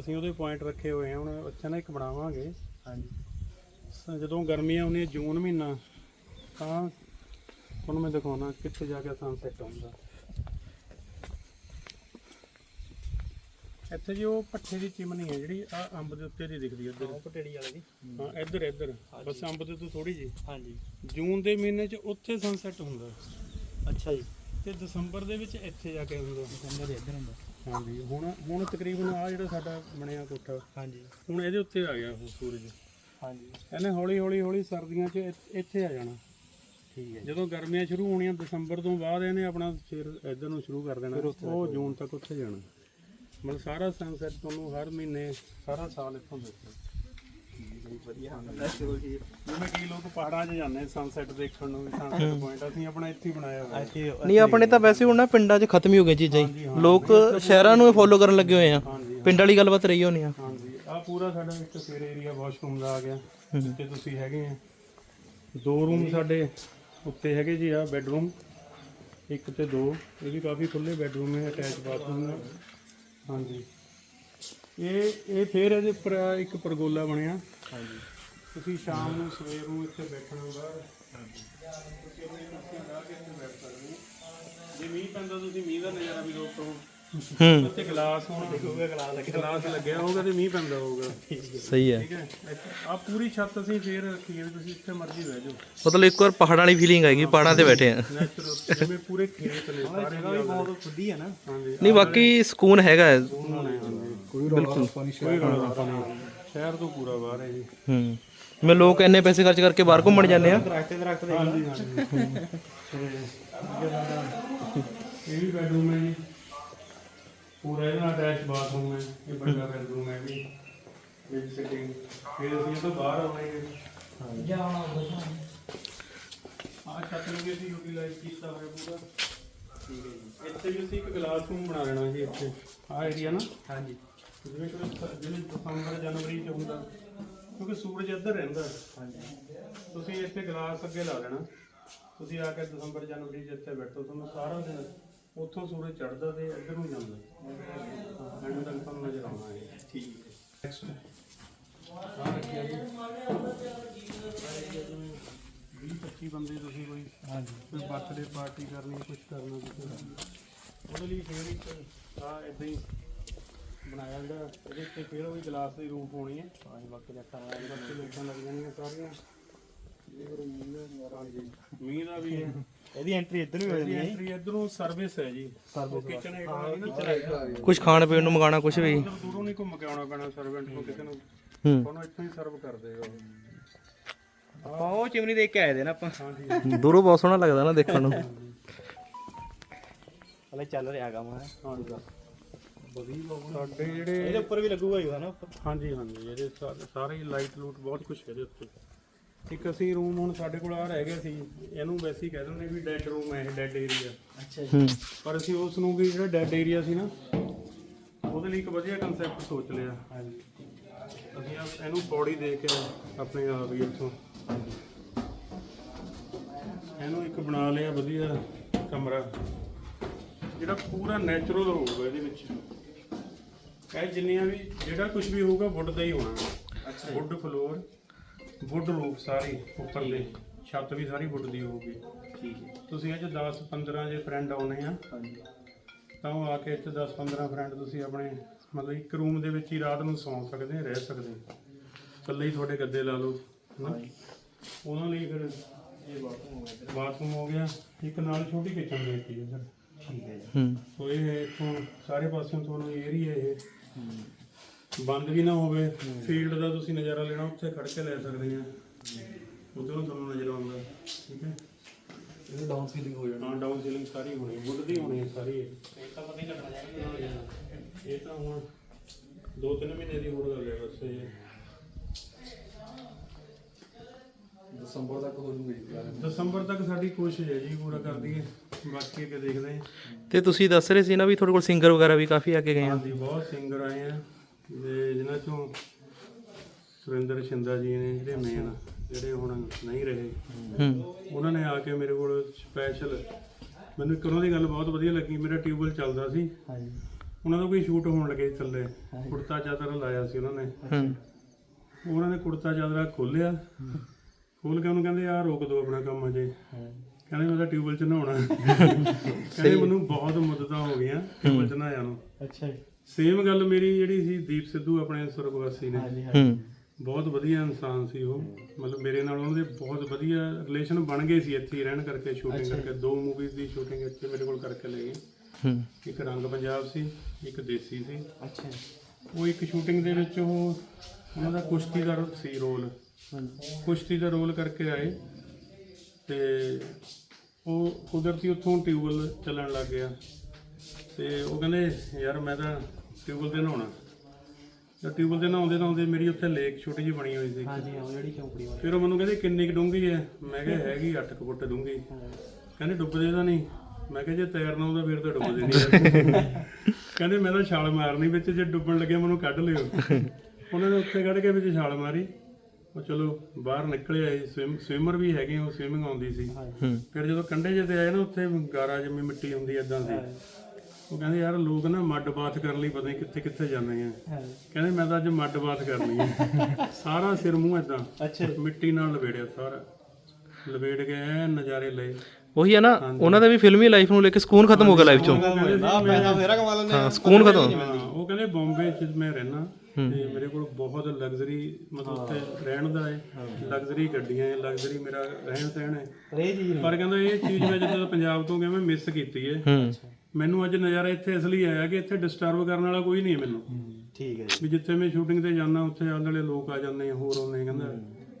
ਅਸੀਂ ਉਹਦੇ ਪੁਆਇੰਟ ਰੱਖੇ ਹੋਏ ਆ ਹੁਣ ਅੱਛਾ ਨਾ ਇੱਕ ਬਣਾਵਾਂਗੇ। ਹਾਂਜੀ। ਜਦੋਂ ਗਰਮੀਆਂ ਆਉਂਦੀਆਂ ਜੂਨ ਮਹੀਨਾ ਤਾਂ ਤੁਹਾਨੂੰ ਮੈਂ ਦਿਖਾਉਣਾ ਕਿੱਥੇ ਜਾ ਕੇ ਸਨਸੈਟ ਆਉਂਦਾ ਇੱਥੇ ਜੀ ਉਹ ਪੱਠੇ ਦੀ ਚਿਮਨੀ ਹੈ ਜਿਹੜੀ ਆ ਅੰਬ ਦੇ ਉੱਤੇ ਦੀ ਦਿਖਦੀ ਹੈ ਇੱਧਰ ਉਹ ਪਟੇੜੀ ਵਾਲੇ ਦੀ। ਹਾਂ ਇੱਧਰ ਇੱਧਰ। ਬਸ ਅੰਬ ਦੇ ਤੋਂ ਥੋੜੀ ਜੀ ਹਾਂਜੀ। ਜੂਨ ਦੇ ਮਹੀਨੇ 'ਚ ਉੱਥੇ ਸਨਸੈਟ ਹੁੰਦਾ। ਅੱਛਾ ਜੀ। ਤੇ ਦਸੰਬਰ ਦੇ ਵਿੱਚ ਇੱਥੇ ਜਾ ਕੇ ਹੁੰਦਾ। ਦਸੰਬਰ ਦੇ ਇੱਧਰ ਹੁੰਦਾ। ਹਾਂਜੀ ਹੁਣ ਹੁਣ ਤਕਰੀਬਨ ਆ ਜਿਹੜਾ ਸਾਡਾ ਬਣਿਆ ਕੋਠਾ ਹਾਂਜੀ। ਹੁਣ ਇਹਦੇ ਉੱਤੇ ਆ ਗਿਆ ਉਹ ਸੂਰਜ। ਹਾਂਜੀ। ਇਹਨੇ ਹੌਲੀ ਹੌਲੀ ਹੌਲੀ ਸਰਦੀਆਂ 'ਚ ਇ- ਇੱਥੇ ਆ ਜਾਣਾ। ਠੀਕ ਹੈ ਜਦੋਂ ਗਰਮੀਆਂ ਸ਼ੁਰੂ ਹੋਣੀਆਂ ਦਸੰਬਰ ਤੋਂ ਬਾਅਦ ਇਹਨੇ ਆਪਣਾ ਫਿਰ ਇੱਧਰ ਨੂੰ ਸ਼ੁਰੂ ਕਰ ਦੇਣਾ। ਉਹ ਜੂਨ ਤੱਕ ਉੱਥੇ ਜਾਣਾ। ਮਤਲਬ ਸਾਰਾ ਸਨਸੈਟ ਤੁਹਾਨੂੰ ਹਰ ਮਹੀਨੇ ਸਾਰਾ ਸਾਲ ਇੱਥੋਂ ਦੇਖੋ ਜਿਵੇਂ ਕਈ ਲੋਕ ਪਹਾੜਾਂ 'ਚ ਜਾਂਦੇ ਸਨਸੈਟ ਦੇਖਣ ਨੂੰ ਸਨਸੈਟ ਪੁਆਇੰਟ ਅਸੀਂ ਆਪਣਾ ਇੱਥੇ ਹੀ ਬਣਾਇਆ ਹੋਇਆ। ਨਹੀਂ ਆਪਣੇ ਤਾਂ ਵੈਸੇ ਹੁਣ ਨਾ ਪਿੰਡਾਂ 'ਚ ਖਤਮ ਹੀ ਹੋ ਗਈਆਂ ਚੀਜ਼ਾਂ ਹੀ। ਲੋਕ ਸ਼ਹਿਰਾਂ ਨੂੰ ਫੋਲੋ ਕਰਨ ਲੱਗੇ ਹੋਏ ਆ। ਪਿੰਡ ਵਾਲੀ ਗੱਲਬਾਤ ਰਹੀ ਹੋਣੀ ਆ। ਹਾਂਜੀ। ਆ ਪੂਰਾ ਸਾਡਾ ਇੱਕ ਫੇਰ ਏਰੀਆ ਵਾਸ਼ਰੂਮ ਦਾ ਆ ਗਿਆ। ਤੇ ਤੁਸੀਂ ਹੈਗੇ ਆ। ਦੋ ਰੂਮ ਸਾਡੇ ਉੱਤੇ ਹੈਗੇ ਜੀ ਆ ਬੈੱਡਰੂਮ ਇੱਕ ਤੇ ਦੋ। ਇਹ ਵੀ ਕਾਫੀ ਖੁੱਲੇ ਬੈੱਡਰੂਮ ਹੈ ਅਟੈਚ ਬਾਥਰੂਮ ਹੈ ਹਾਂਜੀ। ਇਹ ਇਹ ਫੇਰ ਇਹਦੇ ਉੱਪਰ ਇੱਕ ਪਰਗੋਲਾ ਬਣਿਆ। ਹਾਂਜੀ। ਤੁਸੀਂ ਸ਼ਾਮ ਨੂੰ ਸਵੇਰ ਨੂੰ ਇੱਥੇ ਬੈਠਣ ਨੂੰ ਬਾਹਰ ਤੁਸੀਂ ਆਪਣੀ ਕੁਰਸੀ ਲਾ ਕੇ ਇੱਥੇ ਬੈਠ ਸਕਦੇ ਹੋ? ਜੇ ਮੀਂਹ ਪੈਂਦਾ ਤੁਸੀਂ ਮੀਂਹ ਦਾ ਨਜ਼ਾਰਾ ਵੀ ਲੋਕ ਕਰੋ ਹੂੰ। ਉੱਤੇ ਗਲਾਸ ਹੋਣਾ ਗਲਾਸ ਲੱਗਿਆ ਹੋਊਗਾ ਤੇ ਮੀਂਹ ਪੈਂਦਾ ਹੋਊਗਾ। ਸਹੀ ਹੈ। ਠੀਕ ਹੈ? ਆ ਪੂਰੀ ਛੱਤ ਅਸੀਂ ਫੇਰ ਰੱਖੀ ਹੈ ਵੀ ਤੁਸੀਂ ਇੱਥੇ ਮਰਜ਼ੀ ਬਹਿ ਜਾਓ। ਮਤਲਬ ਇੱਕ ਵਾਰ ਪਹਾੜਾਂ ਵਾਲੀ ਫੀਲਿੰਗ ਆਏਗੀ ਪਹਾੜਾਂ ਤੇ ਬੈਠੇ ਆ ਨੈਚੁਰਲ ਜਿਵੇਂ ਪੂਰੇ ਖੇਤ ਨੇ ਸਾਰੇ ਜਗ੍ਹਾ ਵੀ ਬਹੁਤ ਖੁੱਲੀ ਹੈ ਨਾ। ਹਾਂਜੀ ਨਹੀਂ ਬਾਕੀ ਸਕੂਨ ਹੈਗਾ ਹੈ। ਕੋਈ ਰੌਲਾ ਰੱਪਾ ਨਹੀਂ ਸ਼ਹਿਰ ਤੋਂ ਪੂਰਾ ਬਾਹਰ ਹੈ ਜੀ। ਹੂੰ। ਮੈਂ ਲੋਕ ਇੰਨੇ ਪੈਸੇ ਖਰਚ ਕਰਕੇ ਬਾਹਰ ਘੁੰਮਣ ਜਾਂਦੇ ਆ ਦਰਖਤ ਦਰਖਤ ਹਾਂਜੀ ਹਾਂਜੀ। ਇਹ ਵੀ ਬੈਡਰੂਮ ਹੈ ਜੀ। ਪੂਰਾ ਇਹਦਾ ਅਟੈਚ ਬਾਥਰੂਮ ਹੈ ਇਹ ਵੱਡਾ ਬੈਡਰੂਮ ਹੈ ਵੀ ਵਿੱਚ ਸਿਟਿੰਗ ਫਿਰ ਅਸੀਂ ਇਹ ਤੋਂ ਬਾਹਰ ਆਵਾਂਗੇ। ਆ ਛੱਤ ਨੂੰ ਵੀ ਅਸੀਂ ਯੂਟਿਲਾਈਜ਼ ਕੀਤਾ ਹੋਇਆ ਪੂਰਾ। ਠੀਕ ਹੈ ਜੀ। ਇੱਥੇ ਵੀ ਅਸੀਂ ਇੱਕ ਗਲਾਸ ਰੂਮ ਬਣਾ ਲੈਣਾ ਜੀ ਇੱਥੇ। ਆ ਏਰੀਆ ਨਾ? ਹਾਂਜੀ। ਜਿਵੇਂ ਕਿ ਜਿਵੇਂ ਦਸੰਬਰ ਜਨਵਰੀ ਚ ਹੁੰਦਾ। ਕਿਉਂਕਿ ਸੂਰਜ ਇੱਧਰ ਰਹਿੰਦਾ। ਹਾਂਜੀ। ਤੁਸੀਂ ਇੱਥੇ ਗਲਾਸ ਅੱਗੇ ਲਾ ਲੈਣਾ। ਤੁਸੀਂ ਆ ਕੇ ਦਸੰਬਰ ਜਨਵਰੀ ਚ ਇੱਥੇ ਬੈਠੋ ਤੁਹਾਨੂੰ ਸਾਰਾ ਦਿਨ ਉੱਥੋਂ ਸੂਰਜ ਚੜ੍ਹਦਾ ਤੇ ਇੱਧਰ ਨੂੰ ਜਾਂਦਾ। ਐਂਡ ਤੱਕ ਤੁਹਾਨੂੰ ਨਜ਼ਰ ਆਉਣਾ ਹੈ ਠੀਕ ਹੈ। ਨੈਕਸਟ ਆ ਰੱਖਿਆ ਜੀ 20 25 ਬੰਦੇ ਤੁਸੀਂ ਕੋਈ ਹਾਂਜੀ। ਕੋਈ ਬਰਥਡੇ ਪਾਰਟੀ ਕਰਨੀ ਕੁਝ ਕਰਨਾ ਤੁਸੀਂ ਉਹਦੇ ਲਈ ਫੇਰ ਇੱਕ ਆ ਇਦਾਂ ਹੀ ਬਣਾਇਆ ਜਿਹੜਾ ਇਹਦੇ ਉੱਤੇ ਫੇਰ ਉਹ ਗਲਾਸ ਦੀ ਰੂਪ ਹੋਣੀ ਹੈ। ਹਾਂਜੀ ਬਾਕੀ ਲੱਖਾਂ ਵਾਲਾ ਜਿਹੜਾ ਲੱਖਾਂ ਲੱਗ ਜਾਣੀਆਂ ਸਾਰੀਆਂ। ਹਾਂਜੀ। ਮੀਂਹ ਦਾ ਵੀ ਹੈ। ਇਹਦੀ ਐਂਟਰੀ ਇੱਧਰ ਵੀ ਹੋ ਜਾਂਦੀ ਹੈ ਐਂਟਰੀ ਇਧਰੋਂ ਸਰਵਿਸ ਹੈ ਜੀ। ਕਿਚਨ ਹੈਗਾ ਕਿਚਨ ਹੈਗਾ ਕੁਝ ਖਾਣ ਪੀਣ ਨੂੰ ਮੰਗਾਣਾ ਕੁਝ ਵੀ। ਦੂਰੋਂ ਨਹੀਂ ਘੁੰਮ ਕੇ ਆਉਣਾ ਪੈਣਾ ਸਰਵੈਂਟ ਨੂੰ ਕਿਸੇ ਨੂੰ। ਹੂੰ। ਉਹਨੂੰ ਇੱਥੋਂ ਹੀ ਸਰਵ ਕਰ ਦੇਗਾ ਆਪਾਂ ਉਹ ਚਿਮਨੀ ਦੇਖ ਕੇ ਆਏ ਦੇ ਨਾ ਆਪਾਂ। ਹਾਂਜੀ। ਦੂਰੋਂ ਬਹੁਤ ਸੋਹਣਾ ਲੱਗਦਾ ਨਾ ਦੇਖਣ ਨੂੰ। ਹਲੇ ਚੱਲ ਰਿਹਾ ਕੰਮ ਹੈ। ਸਾਡੇ ਜਿਹੜੇ ਇਹਦੇ ਉੱਪਰ ਵੀ ਲੱਗੂਗਾ ਹੀ ਨਾ ਉੱਪਰ। ਹਾਂਜੀ ਹਾਂਜੀ। ਇਹਦੇ ਸਾਰੇ ਸਾਰੇ ਲਾਈਟ ਲੂਟ ਬਹੁਤ ਕੁਝ ਇਹਦੇ ਉੱਤੇ। ਇੱਕ ਅਸੀਂ ਰੂਮ ਹੁਣ ਸਾਡੇ ਕੋਲ ਆ ਰਹਿ ਗਿਆ ਸੀ ਇਹਨੂੰ ਵੈਸੇ ਹੀ ਕਹਿ ਦਿੰਦੇ ਵੀ ਡੈੱਡ ਰੂਮ ਹੈ ਇਹ ਡੈੱਡ ਏਰੀਆ ਅੱਛਾ ਹੂੰ। ਪਰ ਅਸੀਂ ਉਸ ਨੂੰ ਵੀ ਜਿਹੜਾ ਡੈੱਡ ਏਰੀਆ ਸੀ ਨਾ ਉਹਦੇ ਲਈ ਇੱਕ ਵਧੀਆ ਕਨਸੈਪਟ ਸੋਚ ਲਿਆ। ਹਾਂਜੀ। ਅਸੀਂ ਆਪ- ਇਹਨੂੰ ਪੌੜੀ ਦੇ ਕੇ ਆਪਣੇ ਆਪ ਹੀ ਇੱਥੋਂ ਇਹਨੂੰ ਇੱਕ ਬਣਾ ਲਿਆ ਵਧੀਆ ਕਮਰਾ ਜਿਹੜਾ ਪੂਰਾ ਨੈਚੁਰਲ ਹੋਊਗਾ ਇਹਦੇ ਵਿੱਚ। ਇਹ ਜਿੰਨੀਆਂ ਵੀ ਜਿਹੜਾ ਕੁਝ ਵੀ ਹੋਊਗਾ ਵੁੱਡ ਦਾ ਹੀ ਹੋਣਾ। ਅੱਛਾ ਵੁੱਡ ਫਲੋਰ ਵੁੱਡ ਰੂਫ ਸਾਰੀ ਉੱਪਰਲੇ ਛੱਤ ਵੀ ਸਾਰੀ ਵੁੱਡ ਦੀ ਹੋਊਗੀ। ਠੀਕ ਹੈ। ਤੁਸੀਂ ਇਹ ਚ 10 15 ਜੇ ਫਰੈਂਡ ਆਉਣੇ ਆ ਹਾਂਜੀ। ਤਾਂ ਉਹ ਆ ਕੇ ਇੱਥੇ 10 15 ਫਰੈਂਡ ਤੁਸੀਂ ਆਪਣੇ ਮਤਲਬ ਇੱਕ ਰੂਮ ਦੇ ਵਿੱਚ ਹੀ ਰਾਤ ਨੂੰ ਸੌਂ ਸਕਦੇ ਰਹਿ ਸਕਦੇ। ਇਕੱਲੇ ਹੀ ਤੁਹਾਡੇ ਗੱਦੇ ਲਾ ਲਓ ਹਨਾ? ਉਹਨਾਂ ਲਈ ਫਿਰ ਇਹ ਬਾਥਰੂਮ ਹੋ ਗਿਆ। ਬਾਥਰੂਮ ਹੋ ਗਿਆ ਇੱਕ ਨਾਲ ਛੋਟੀ ਕਿਚਨ ਦੇ ਦਿੱਤੀ ਹੈ ਸਰ। ਠੀਕ ਹੈ ਜੀ। ਹੂੰ। ਸੋ ਇਹ ਇੱਥੋਂ ਸਾਰੇ ਪਾਸਿਓਂ ਤੁਹਾਨੂੰ ਏਰੀਆ ਇਹ। ਬੰਦ ਵੀ ਨਾ ਹੋਵੇ ਫੀਲਡ ਦਾ ਤੁਸੀਂ ਨਜ਼ਾਰਾ ਲੈਣਾ ਉੱਥੇ ਖੜ ਕੇ ਲੈ ਸਕਦੇ ਆ। ਉਧਰੋਂ ਤੁਹਾਨੂੰ ਨਜ਼ਰ ਆਉਂਦਾ ਠੀਕ ਹੈ? ਇਹ ਡਾਊਨ ਸੀਲਿੰਗ ਹੋ ਜਾਣਾ। ਹਾਂ ਡਾਊਨ ਸੀਲਿੰਗ ਸਾਰੀ ਹੋਣੀ ਵੁੱਡ ਦੀ ਹੋਣੀ ਹੈ ਸਾਰੀ। ਇਹ ਤਾਂ ਪਤਾ ਹੀ ਲੱਗਣਾ ਇਹ ਤਾਂ ਹੁਣ ਦੋ ਤਿੰਨ ਮਹੀਨੇ ਦੀ ਹੋਰ ਗੱਲ ਹੈ ਬਸ ਇਹ। ਦਸੰਬਰ ਤੱਕ ਹੋ ਜੂਗੀ। ਦਸੰਬਰ ਤੱਕ ਸਾਡੀ ਕੋਸ਼ਿਸ਼ ਹੈ ਜੀ ਪੂਰਾ ਕਰ ਦਈਏ। ਬਾਕੀ ਅੱਗੇ ਦੇਖਦੇ ਹਾਂ। ਤੇ ਤੁਸੀਂ ਦੱਸ ਰਹੇ ਸੀ ਨਾ ਵੀ ਤੁਹਾਡੇ ਕੋਲ ਸਿੰਗਰ ਵਗੈਰਾ ਵੀ ਕਾਫੀ ਆ ਕੇ ਗਏ ਆ। ਹਾਂਜੀ ਬਹੁਤ ਸਿੰਗਰ ਆਏ ਆ। ਤੇ ਜਿਨ੍ਹਾਂ ਚੋਂ ਸੁਰਿੰਦਰ ਸ਼ਿੰਦਾ ਜੀ ਨੇ ਜਿਹੜੇ ਮੇਨ ਜਿਹੜੇ ਹੁਣ ਨਹੀਂ ਰਹੇ ਹੂੰ। ਉਹਨਾਂ ਨੇ ਆ ਕੇ ਮੇਰੇ ਕੋਲ ਸਪੈਸ਼ਲ ਮੈਨੂੰ ਇੱਕ ਉਹਨਾਂ ਦੀ ਗੱਲ ਬਹੁਤ ਵਧੀਆ ਲੱਗੀ ਮੇਰਾ ਟਿਊਬਲ ਚੱਲਦਾ ਸੀ। ਹਾਂਜੀ। ਉਹਨਾਂ ਦਾ ਕੋਈ ਸ਼ੂਟ ਹੋਣ ਲੱਗੇ ਥੱਲੇ ਕੁੜਤਾ ਚਾਦਰ ਲਾਇਆ ਸੀ ਉਹਨਾਂ ਨੇ। ਹੂੰ। ਉਹਨਾਂ ਨੇ ਕੁੜਤਾ ਚਾਦਰਾ ਖੋਲਿਆ ਖੋਲ ਕੇ ਉਹਨੂੰ ਕਹਿੰਦੇ ਆ ਰੋਕ ਦਿਓ ਆਪਣਾ ਕੰਮ ਅਜੇ ਕਹਿੰਦੇ ਮੈਂ ਤਾਂ ਟਿਊਬਲ ਚ ਨਹਾਉਣਾ। ਕਹਿੰਦੇ ਮੈਨੂੰ ਬਹੁਤ ਮੁੱਦਤਾਂ ਹੋ ਗਈਆਂ ਟਿਊਬਲ ਚ ਨਹਾਇਆ ਨੂੰ। ਅੱਛਾ ਜੀ। ਸੇਮ ਗੱਲ ਮੇਰੀ ਜਿਹੜੀ ਸੀ ਦੀਪ ਸਿੱਧੂ ਆਪਣੇ ਸੁਰਗਵਾਸੀ ਨੇ। ਹਾਂਜੀ ਹੂੰ। ਬਹੁਤ ਵਧੀਆ ਇਨਸਾਨ ਸੀ ਉਹ। ਮਤਲਬ ਮੇਰੇ ਨਾਲ ਉਹਨਾਂ ਦੇ ਬਹੁਤ ਵਧੀਆ ਰਿਲੇਸ਼ਨ ਬਣ ਗਏ ਸੀ ਇੱਥੇ ਹੀ ਰਹਿਣ ਕਰਕੇ ਸ਼ੂਟਿੰਗ ਕਰਕੇ। ਦੋ ਮੂਵੀਜ਼ ਦੀ ਸ਼ੂਟਿੰਗ ਇੱਥੇ ਮੇਰੇ ਕੋਲ ਕਰਕੇ ਲੈ ਗਏ। ਹੂੰ। ਇੱਕ ਰੰਗ ਪੰਜਾਬ ਸੀ ਇੱਕ ਦੇਸੀ ਸੀ। ਅੱਛਾ। ਉਹ ਇੱਕ ਸ਼ੂਟਿੰਗ ਦੇ ਵਿੱਚ ਉਹ ਉਹਨਾਂ ਦਾ ਕੁਸ਼ਤੀ ਦਾ ਸੀ ਰੋਲ। ਹਾਂਜੀ। ਕੁਸ਼ਤੀ ਦਾ ਰੋਲ ਕਰਕੇ ਆਏ ਤੇ ਉਹ ਕੁਦਰਤੀ ਉੱਥੋਂ ਟਿਊਬਲ ਚੱਲਣ ਲੱਗ ਗਿਆ। ਤੇ ਉਹ ਕਹਿੰਦੇ ਯਾਰ ਮੈਂ ਤਾਂ ਟਿਊਬਲ ਤੇ ਨਹਾਉਣਾ। ਤੇ ਟਿਊਬਲ ਤੇ ਨਹਾਉਂਦੇ ਨਹਾਉਂਦੇ ਮੇਰੀ ਉੱਥੇ ਲੇਕ ਛੋਟੀ ਜਿਹੀ ਬਣੀ ਹੋਈ ਸੀ। ਹਾਂਜੀ ਹਾਂ ਜਿਹੜੀ ਚੌਂਕੜੀ ਵਾਲੀ। ਫਿਰ ਉਹ ਮੈਨੂੰ ਕਹਿੰਦੇ ਕਿੰਨੀ ਕੁ ਡੂੰਘੀ ਹੈ? ਮੈਂ ਕਿਹਾ ਹੈਗੀ 8 ਫੁੱਟ ਡੂੰਘੀ। ਕਹਿੰਦੇ ਡੁੱਬਦੇ ਤਾਂ ਨਹੀਂ। ਮੈਂ ਕਿਹਾ ਜੇ ਤੈਰਨਾ ਆਉਂਦਾ ਫਿਰ ਤਾਂ ਡੁੱਬਦੇ ਨਹੀਂ ਕਹਿੰਦੇ ਮੈਂ ਤਾਂ ਛਾਲ ਮਾਰਨੀ ਵਿੱਚ ਜੇ ਡੁੱਬਣ ਲੱਗੇ ਮੈਨੂੰ ਕੱਢ ਲਿਓ। ਉਹਨਾਂ ਨੇ ਉੱਥੇ ਕੱਢ ਕੇ ਵਿੱਚ ਛਾਲ ਮਾਰੀ। ਉਹ ਚਲੋ ਬਾਹਰ ਨਿਕਲੇ ਆਏ। ਸਵਿਮਰ ਵੀ ਹੈਗੇ ਉਹ ਸਵਿਮਿੰਗ ਆਉਂਦੀ ਸੀ। ਫਿਰ ਜਦੋਂ ਕੰਢੇ ਜਿਹੇ ਤੇ ਆਏ ਨਾ ਉੱਥੇ ਗਾਰਾ ਜਿਵੇਂ ਮਿੱਟੀ ਹੁੰਦੀ ਐਦਾਂ ਸੀ ਉਹ ਕਹਿੰਦੇ ਯਾਰ ਲੋਕ ਨਾ ਮੱਡ ਬਾਥ ਕਰਨ ਲਈ ਪਤਾ ਨਹੀਂ ਕਿੱਥੇ ਕਿੱਥੇ ਜਾਂਦੇ ਆ। ਕਹਿੰਦੇ ਮੈਂ ਤਾਂ ਅੱਜ ਮੱਡ ਬਾਥ ਕਰਨੀ ਹੈ ਸਾਰਾ ਸਿਰ ਮੂੰਹ ਅੱਛਾ। ਮਿੱਟੀ ਨਾਲ ਲਵੇੜਿਆ ਸਾਰਾ। ਲਵੇੜ ਕੇ ਨਜ਼ਾਰੇ ਲਏ। ਉਹੀ ਹੈ ਨਾ ਉਹਨਾਂ ਦਾ ਵੀ ਫਿਲਮੀ ਲਾਈਫ ਨੂੰ ਲੈ ਕੇ ਸਕੂਨ ਖਤਮ ਹੋ ਗਿਆ ਲਾਈਫ ਚੋਂ। ਪੈਸਾ ਫੇਰਾ ਕਮਾ ਲੈਂਦੇ ਹਾਂ ਸਕੂਨ ਖਤਮ। ਉਹ ਕਹਿੰਦੇ ਬੰਬੇ ਚ ਮੈਂ ਰਹਿਣਾ ਤੇ ਮੇਰੇ ਕੋਲ ਬਹੁਤ ਲਗਜ਼ਰੀ ਮਤਲਬ ਉੱਥੇ ਰਹਿਣ ਦਾ ਹੈ। ਲਗਜ਼ਰੀ ਗੱਡੀਆਂ ਹੈ ਲਗਜ਼ਰੀ ਮੇਰਾ ਰਹਿਣ ਸਹਿਣ ਹੈ ਪਰ ਕਹਿੰਦਾ ਇਹ ਚੀਜ਼ ਮੈਂ ਜਦੋਂ ਪੰਜਾਬ ਤੋਂ ਗਿਆ ਮੈਂ ਮਿਸ ਕੀਤੀ ਹੈ। ਹੂੰ ਮੈਨੂੰ ਅੱਜ ਨਜ਼ਾਰਾ ਇੱਥੇ ਇਸ ਲਈ ਆਇਆ ਕਿ ਇੱਥੇ ਡਿਸਟਰਬ ਕਰਨ ਵਾਲਾ ਕੋਈ ਨਹੀਂ ਹੈ ਮੈਨੂੰ। ਠੀਕ ਹੈ ਵੀ ਜਿੱਥੇ ਮੈਂ ਸ਼ੂਟਿੰਗ ਤੇ ਜਾਂਦਾ ਉੱਥੇ ਆਲੇ ਵਾਲੇ ਲੋਕ ਆ ਜਾਂਦੇ ਆ ਹੋਰ ਆਉਂਦੇ ਆ, ਕਹਿੰਦਾ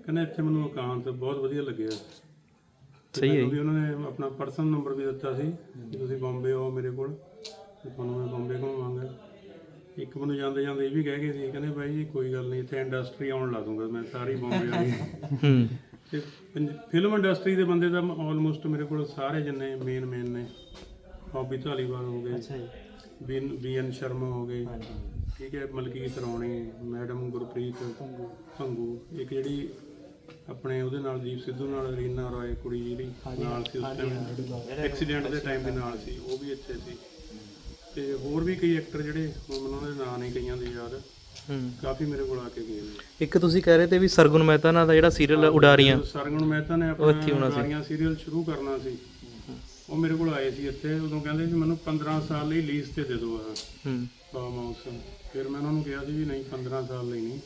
ਕਹਿੰਦਾ ਇੱਥੇ ਮੈਨੂੰ ਇਕਾਂਤ ਬਹੁਤ ਵਧੀਆ ਲੱਗਿਆ। ਸਹੀ ਹੈ ਵੀ ਉਹਨਾਂ ਨੇ ਆਪਣਾ ਪਰਸਨਲ ਨੰਬਰ ਵੀ ਦਿੱਤਾ ਸੀ ਕਿ ਤੁਸੀਂ ਬੰਬੇ ਆਓ ਮੇਰੇ ਕੋਲ ਤੇ ਤੁਹਾਨੂੰ ਮੈਂ ਬੰਬੇ ਘੁਮਾਵਾਂਗਾ। ਇੱਕ ਮੈਨੂੰ ਜਾਂਦੇ ਜਾਂਦੇ ਇਹ ਵੀ ਕਹਿ ਗਏ ਸੀ ਕਹਿੰਦੇ ਬਾਈ ਜੀ ਕੋਈ ਗੱਲ ਨਹੀਂ ਇੱਥੇ ਇੰਡਸਟਰੀ ਆਉਣ ਲਾ ਦੂੰਗਾ ਮੈਂ ਸਾਰੀ ਬੰਬੇ ਗਈ ਹੂੰ। ਤੇ ਫਿਲਮ ਇੰਡਸਟਰੀ ਦੇ ਬੰਦੇ ਤਾਂ ਆਲਮੋਸਟ ਮੇਰੇ ਕੋਲ ਸਾਰੇ ਜਿੰਨੇ ਮੇਨ ਮੇਨ ਨੇ। ਹੌਬੀ ਧਾਲੀਵਾਲ ਹੋ ਗਏ ਅੱਛਾ ਜੀ। ਬੀਨ ਬੀਐਨ ਸ਼ਰਮਾ ਹੋ ਗਏ। ਠੀਕ ਹੈ ਮਲਕੀਤ ਰੌਣੀ ਮੈਡਮ ਗੁਰਪ੍ਰੀਤ ਭੰਗੂ। ਇੱਕ ਜਿਹੜੀ ਆਪਣੇ ਉਹਦੇ ਨਾਲ ਦੀਪ ਸਿੱਧੂ ਨਾਲ ਰੀਨਾ ਰਾਏ ਕੁੜੀ ਜਿਹੜੀ ਨਾਲ ਸੀ ਉਸ ਟਾਈਮ ਐਕਸੀਡੈਂਟ ਦੇ ਟਾਈਮ ਦੇ ਨਾਲ ਸੀ ਉਹ ਵੀ ਇੱਥੇ ਸੀ। ਤੇ ਹੋਰ ਵੀ ਕਈ ਐਕਟਰ ਜਿਹੜੇ ਹੁਣ ਮੈਨੂੰ ਉਹਨਾਂ ਦੇ ਨਾਂ ਨਹੀਂ ਕਈਆਂ ਦੇ ਯਾਦ। ਹੂੰ। ਕਾਫੀ ਮੇਰੇ ਕੋਲ ਆ ਕੇ ਗਏ ਨੇ। ਇੱਕ ਤੁਸੀਂ ਕਹਿ ਰਹੇ ਤੇ ਵੀ ਸਰਗੁਣ ਮਹਿਤਾ ਨਾਲ ਦਾ ਜਿਹੜਾ ਸੀਰੀਅਲ ਉਡਾਰੀਆਂ। ਸਰਗੁਣ ਮਹਿਤਾ ਨੇ ਆਪਣਾ ਸੀਰੀਅਲ ਸ਼ੁਰੂ ਕਰਨਾ ਸੀ। ਉਹ ਮੇਰੇ ਕੋਲ ਆਏ ਸੀ ਇੱਥੇ ਉਦੋਂ ਕਹਿੰਦੇ ਸੀ ਮੈਨੂੰ 15 ਸਾਲ ਲਈ ਲੀਜ਼ ਤੇ ਦੇ ਦਿਓ ਆਹ ਹੂੰ। ਫਾਰਮ ਹਾਊਸ ਫਿਰ ਮੈਂ ਉਹਨਾਂ ਨੂੰ ਕਿਹਾ ਸੀ ਵੀ ਨਹੀਂ 15 ਸਾਲ ਲਈ ਨਹੀਂ।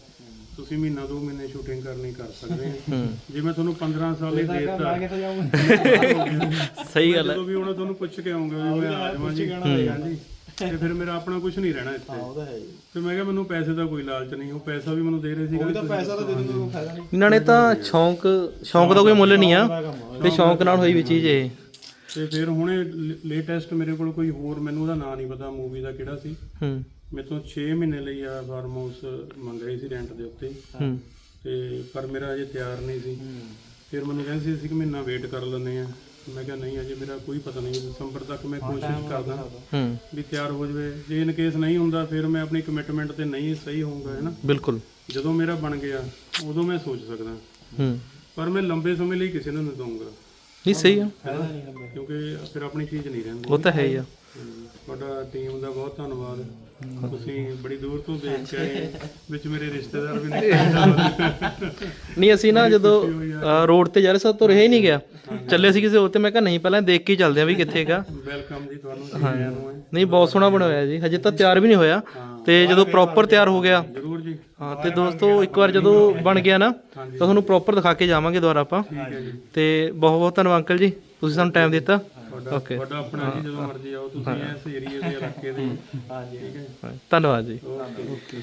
ਤੁਸੀਂ ਮਹੀਨਾ ਦੋ ਮਹੀਨੇ ਸ਼ੂਟਿੰਗ ਕਰਨੀ ਕਰ ਸਕਦੇ ਹੋ। ਹੂੰ। ਜੇ ਮੈਂ ਤੁਹਾਨੂੰ 15 ਸਾਲ ਲਈ ਦੇ ਦਿੱਤਾ ਸਹੀ ਗੱਲ ਹੈ। ਜਦੋਂ ਵੀ ਉਹਨਾਂ ਤੁਹਾਨੂੰ ਪੁੱਛ ਕੇ ਆਉਂਗਾ ਵੀ ਮੈਂ ਆ ਜਾਵਾਂ ਜੀ। ਹਾਂਜੀ। ਤੇ ਫਿਰ ਮੇਰਾ ਆਪਣਾ ਕੁਝ ਨਹੀਂ ਰਹਿਣਾ ਇੱਥੇ। ਉਹ ਤਾਂ ਹੈ ਜੀ ਤੇ ਮੈਂ ਕਿਹਾ ਮੈਨੂੰ ਪੈਸੇ ਦਾ ਕੋਈ ਲਾਲਚ ਨਹੀਂ ਉਹ ਪੈਸਾ ਵੀ ਮੈਨੂੰ ਦੇ ਰਹੇ ਸੀ ਕੋਈ ਤਾਂ ਪੈਸਾ ਤਾਂ ਦੇ ਦੂੰਗਾ ਕੋਈ ਫਾਇਦਾ ਨਹੀਂ। ਇਹਨਾਂ ਨੇ ਤਾਂ ਸ਼ੌਂਕ ਸ਼ੌਂਕ ਦਾ ਕੋਈ ਮੁੱਲ ਨਹੀਂ ਆ। ਤੇ ਸ਼ੌਂਕ ਨਾਲ ਹੋਈ ਵੀ ਚੀਜ਼ ਇਹ। ਤੇ ਫਿਰ ਹੁਣੇ ਲੇਟੈਸਟ ਮੇਰੇ ਕੋਲ ਕੋਈ ਹੋਰ ਮੈਨੂੰ ਉਹਦਾ ਨਾਂ ਨਹੀਂ ਪਤਾ ਮੂਵੀ ਦਾ ਕਿਹੜਾ ਸੀ। ਹੂੰ। ਮੇਰੇ ਤੋਂ 6 ਮਹੀਨੇ ਲਈ ਆ ਫਾਰਮ ਹਾਊਸ ਮੰਗ ਰਹੀ ਸੀ ਰੈਂਟ ਦੇ ਉੱਤੇ। ਹੂੰ। ਤੇ ਪਰ ਮੇਰਾ ਅਜੇ ਤਿਆਰ ਨਹੀਂ ਸੀ। ਫਿਰ ਮੈਨੂੰ ਕਹਿੰਦੇ ਸੀ ਅਸੀਂ ਕਿ ਮਹੀਨਾ ਵੇਟ ਕਰ ਲੈਂਦੇ ਆ ਮੈਂ ਕਿਹਾ ਨਹੀਂ ਅਜੇ ਮੇਰਾ ਕੋਈ ਪਤਾ ਨਹੀਂ ਦਸੰਬਰ ਤੱਕ ਮੈਂ ਕੋਸ਼ਿਸ਼ ਕਰਦਾ। ਹੂੰ। ਵੀ ਤਿਆਰ ਹੋ ਜਾਵੇ। ਜੇ ਇਨ ਕੇਸ ਨਹੀਂ ਹੁੰਦਾ ਫਿਰ ਮੈਂ ਆਪਣੀ ਕਮਿਟਮੈਂਟ ਤੇ ਨਹੀਂ ਸਹੀ ਹੋਊਂਗਾ ਹੈ ਨਾ? ਬਿਲਕੁਲ। ਜਦੋਂ ਮੇਰਾ ਬਣ ਗਿਆ ਉਦੋਂ ਮੈਂ ਸੋਚ ਸਕਦਾ। ਹੂੰ। ਪਰ ਮੈਂ ਲੰਬੇ ਸਮੇਂ ਲਈ ਕਿਸੇ ਨੂੰ ਨਹੀਂ ਦਊਂਗਾ। ਨਹੀਂ ਸਹੀ ਆ। ਫਾਇਦਾ ਨਹੀਂ ਲੰਬੇ ਕਿਉਂਕਿ ਫਿਰ ਆਪਣੀ ਚੀਜ਼ ਨਹੀਂ ਰਹਿੰਦੀ। ਉਹ ਤਾਂ ਹੈ ਹੀ ਆ। ਤੁਹਾਡਾ ਟੀਮ ਦਾ ਬਹੁਤ ਧੰਨਵਾਦ। ਤੁਸੀਂ ਬੜੀ ਦੂਰ ਤੋਂ ਦੇਖ ਕੇ ਆਏ। ਵਿੱਚ ਮੇਰੇ ਰਿਸ਼ਤੇਦਾਰ ਵੀ ਨੇ ਨਹੀਂ ਅਸੀਂ ਨਾ ਜਦੋਂ ਰੋਡ ਤੇ ਜਾ ਰਹੇ ਸਾਂ ਤੋਂ ਰਹਿ ਹੀ ਨਹੀਂ ਗਿਆ। ਚੱਲੇ ਸੀ ਕਿਸੇ ਹੋਰ ਤੇ ਮੈਂ ਕਿਹਾ ਨਹੀਂ ਪਹਿਲਾਂ ਦੇਖ ਕੇ ਹੀ ਚੱਲਦੇ ਆ ਵੀ ਕਿੱਥੇ ਕਾ ਵੈਲਕਮ ਜੀ ਤੁਹਾਨੂੰ ਜੀ ਆਇਆਂ ਨੂੰ। ਹੈ ਨਹੀਂ ਬਹੁਤ ਸੋਹਣਾ ਬਣਿਆ ਹੋਇਆ ਜੀ। ਹਜੇ ਤਾਂ ਤਿਆਰ ਵੀ ਨਹੀਂ ਹੋਇਆ। ਤੇ ਜਦੋਂ ਪ੍ਰੋਪਰ ਤਿਆਰ ਹੋ ਗਿਆ। ਜੀ ਹਾਂ ਤੇ ਦੋਸਤੋ ਇੱਕ ਵਾਰ ਜਦੋਂ ਬਣ ਗਿਆ ਨਾ ਤਾਂ ਤੁਹਾਨੂੰ ਪ੍ਰੋਪਰ ਦਿਖਾ ਕੇ ਜਾਵਾਂਗੇ ਦੁਬਾਰਾ ਆਪਾਂ। ਤੇ ਬਹੁਤ ਬਹੁਤ ਧੰਨਵਾਦ ਅੰਕਲ ਜੀ ਤੁਸੀਂ ਸਾਨੂੰ ਟਾਈਮ ਦਿੱਤਾ। ਤੁਹਾਡਾ ਤੁਹਾਡਾ ਆਪਣਾ ਜੀ ਜਦੋਂ ਮਰਜ਼ੀ ਆਓ ਤੁਸੀਂ ਇਸ ਏਰੀਏ ਦੇ ਇਲਾਕੇ ਦੇ ਹਾਂਜੀ। ਠੀਕ ਹੈ ਧੰਨਵਾਦ ਜੀ। ਓਕੇ